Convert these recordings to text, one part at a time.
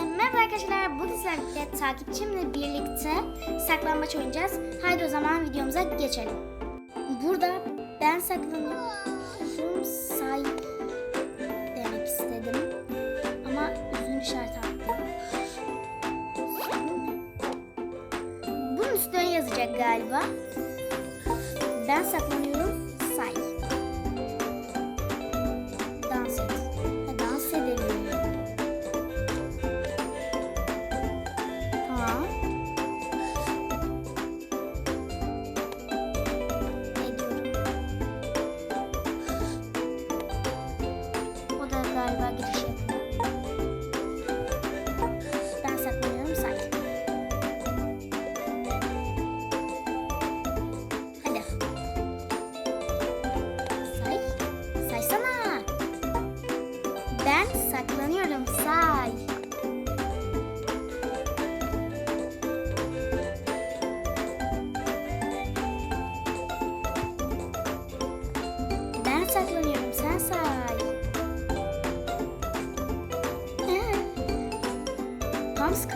Merhaba arkadaşlar. Bugün sizlerle takipçimle birlikte saklambaç oynayacağız. Haydi o zaman videomuza geçelim. Burada ben saklanıyorum say demek istedim. Ama uzun işaret attım. Bunun üstüne yazacak galiba. Ben saklanıyorum saklanıyorum sen say. Ee, Pams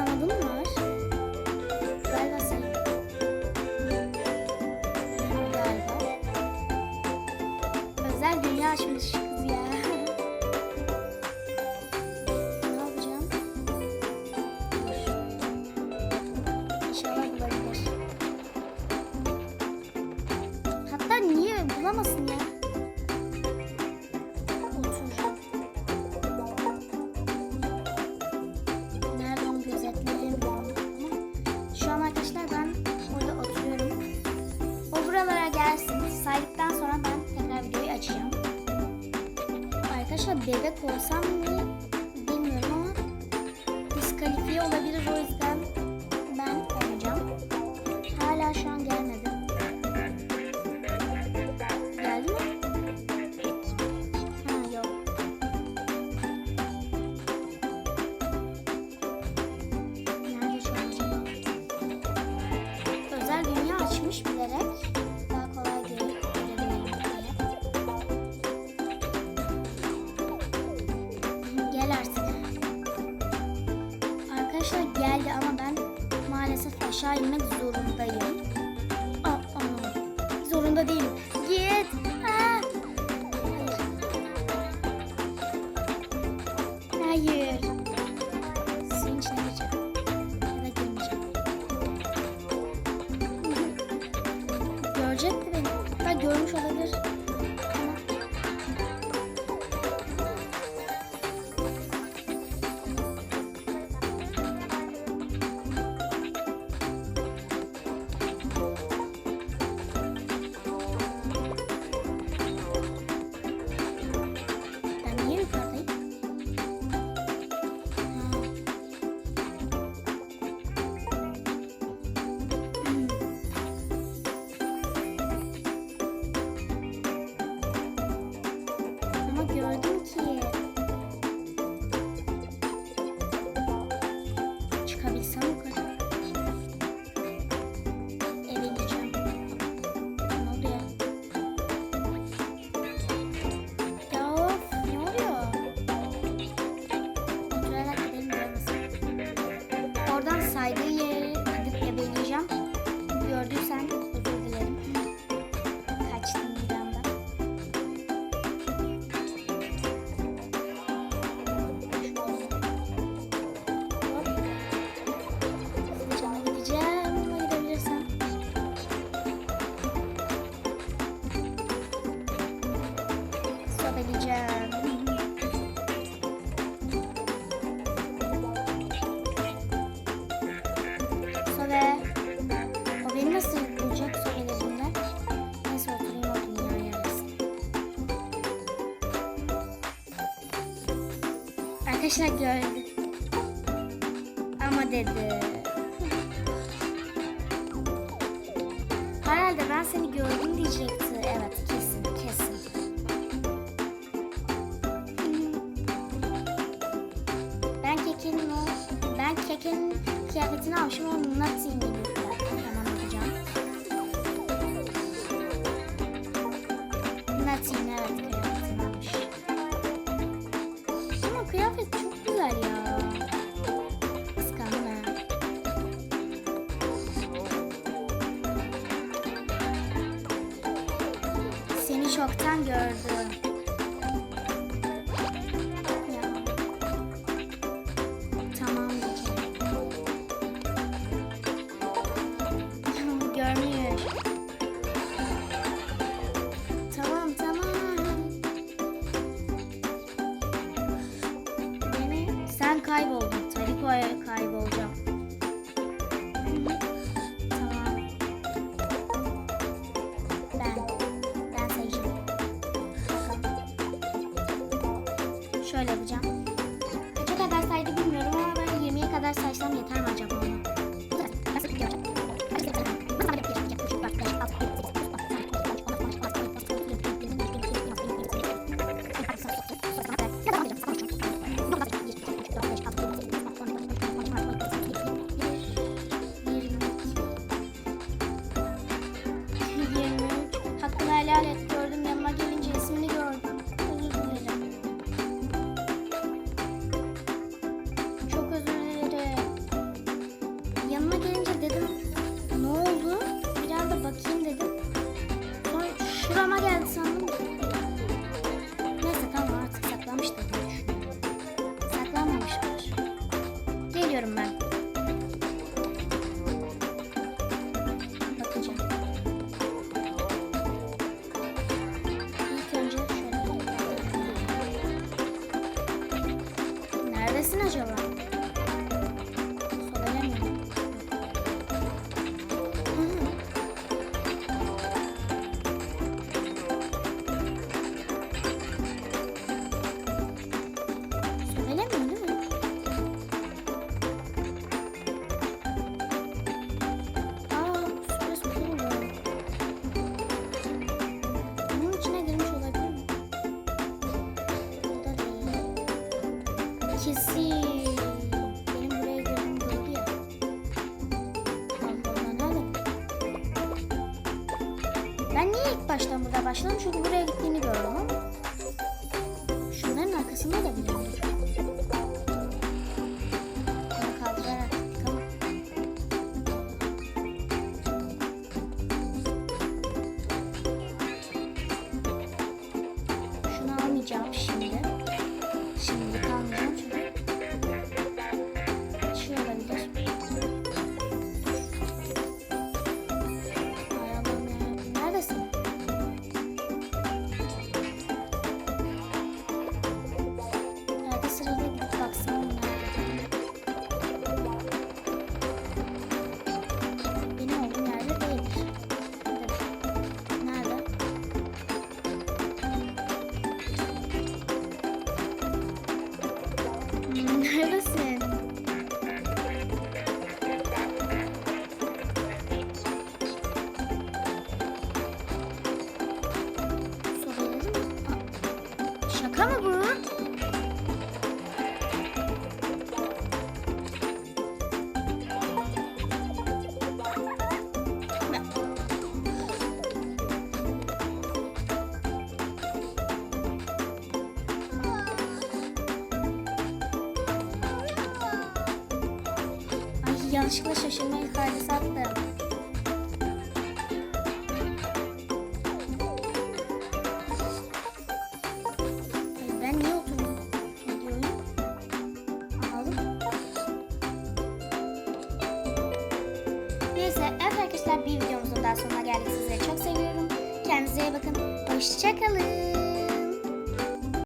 Bebek olsam mı bilmiyorum ama diskalifiye olabilir o yüzden aşağı inmek zorundayım. Aa, aa. Zorunda değilim. Git. Aa. Hayır. Hayır. Suyun içine gireceğim. Ya da girmeyeceğim. Görecekti beni. Hatta görmüş olabilir. Arkadaşlar gördü. Ama dedi. Herhalde ben seni gördüm diyecekti. Evet kesin kesin. Ben kekenin o ben kekenin kıyafetini almışım ama nothing gibi Ben gördüm. Ya. Tamam. Görmüyor. Tamam tamam. Sen kayboldun. Tariko'ya kayboldun. 就行了。kesin. Ben niye ilk baştan burada başladım? Çünkü buraya gittiğini gördüm. yanlışlıkla şaşırma ifadesi attım. E, ben niye oturdum? Neyse evet arkadaşlar bir videomuzun daha sonuna geldik. Sizleri çok seviyorum. Kendinize iyi bakın. Hoşçakalın.